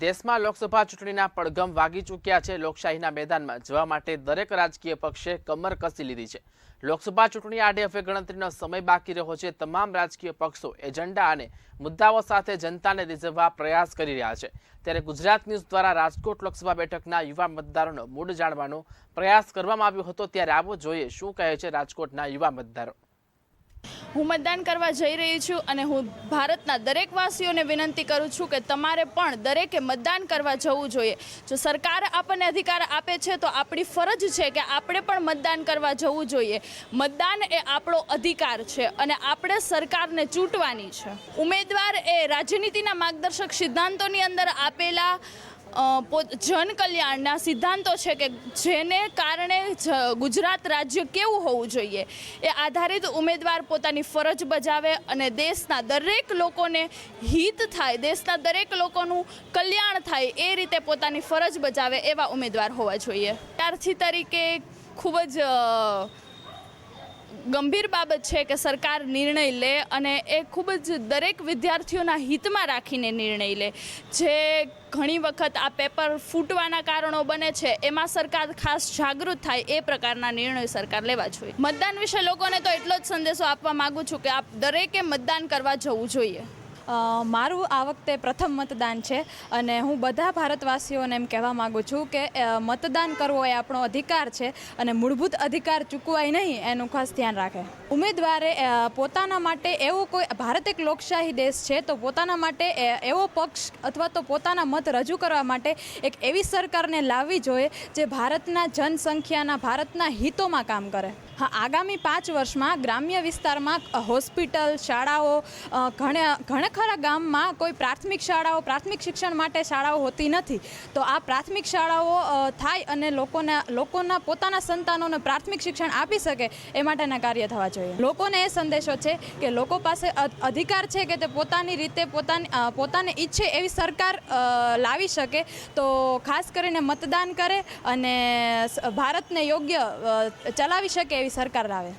દેશમાં લોકસભા ચૂંટણીના પડઘમ વાગી ચૂક્યા છે. લોકશાહીના મેદાનમાં જવા માટે દરેક રાજકીય પક્ષે કમર કસી લીધી છે. લોકસભા ચૂંટણી આડે હવે ગણતરીનો સમય બાકી રહ્યો છે. તમામ રાજકીય પક્ષો એજન્ડા અને મુદ્દાઓ સાથે જનતાને રીઝવવા પ્રયાસ કરી રહ્યા છે. ત્યારે ગુજરાત ન્યૂઝ દ્વારા રાજકોટ લોકસભા બેઠકના યુવા મતદારોનો મૂડ જાણવાનો પ્રયાસ કરવામાં આવ્યો હતો. ત્યારે આવો જોઈએ શું કહે છે રાજકોટના યુવા મતદારો. હું મતદાન કરવા જઈ રહી છું અને હું ભારતના દરેક વાસીઓને વિનંતી કરું છું કે તમારે પણ દરેકે મતદાન કરવા જવું જોઈએ. જો સરકાર આપણને અધિકાર આપે છે, તો આપણી ફરજ છે કે આપણે પણ મતદાન કરવા જવું જોઈએ. મતદાન એ આપણો અધિકાર છે અને આપણે સરકારને ચૂંટવાની છે. ઉમેદવાર એ રાજનીતિના માર્ગદર્શક સિદ્ધાંતોની અંદર આપેલા જનકલ્યાણના સિદ્ધાંતો છે કે જેને કારણે ગુજરાત રાજ્ય કેવું હોવું જોઈએ. એ આધારિત ઉમેદવાર પોતાની ફરજ બજાવે અને દેશના દરેક લોકોને હિત થાય, દેશના દરેક લોકોનું કલ્યાણ થાય એ રીતે પોતાની ફરજ બજાવે એવા ઉમેદવાર હોવા જોઈએ. ત્યારથી તરીકે ખૂબ જ ગંભીર બાબત છે કે સરકાર નિર્ણય લે અને એ ખૂબ જ દરેક વિદ્યાર્થીઓના હિતમાં રાખીને નિર્ણય લે. જે ઘણી વખત આ પેપર ફૂટવાના કારણો બને છે, એમાં સરકાર ખાસ જાગૃત થાય એ પ્રકારના નિર્ણય સરકાર લેવા જોઈએ. મતદાન વિશે લોકોને તો એટલો જ સંદેશો આપવા માગું છું કે આપ દરેકે મતદાન કરવા જવું જોઈએ. મારું આ વખતે પ્રથમ મતદાન છે અને હું બધા ભારતવાસીઓને એમ કહેવા માગું છું કે મતદાન કરવો એ આપણો અધિકાર છે અને મૂળભૂત અધિકાર ચૂકવાય નહીં એનું ખાસ ધ્યાન રાખે. ઉમેદવારે પોતાના માટે એવો કોઈ, ભારત એક લોકશાહી દેશ છે, તો પોતાના માટે એવો પક્ષ અથવા તો પોતાના મત રજૂ કરવા માટે એક એવી સરકારને લાવવી જોઈએ જે ભારતના જનસંખ્યાના, ભારતના હિતોમાં કામ કરે. હા, આગામી પાંચ વર્ષમાં ગ્રામ્ય વિસ્તારમાં હોસ્પિટલ, શાળાઓ ઘણા ઘણા ખરા ગામમાં કોઈ પ્રાથમિક શાળાઓ, પ્રાથમિક શિક્ષણ માટે શાળાઓ હોતી નથી. તો આ પ્રાથમિક શાળાઓ થાય અને લોકોના લોકોના પોતાના સંતાનોને પ્રાથમિક શિક્ષણ આપી શકે, એ માટેના કાર્ય થવા જોઈએ. લોકોને એ સંદેશો છે કે લોકો પાસે અધિકાર છે કે તે પોતાની રીતે પોતાની પોતાને ઈચ્છે એવી સરકાર લાવી શકે, તો ખાસ કરીને મતદાન કરે અને ભારતને યોગ્ય ચલાવી શકે એવી સરકાર લાવે.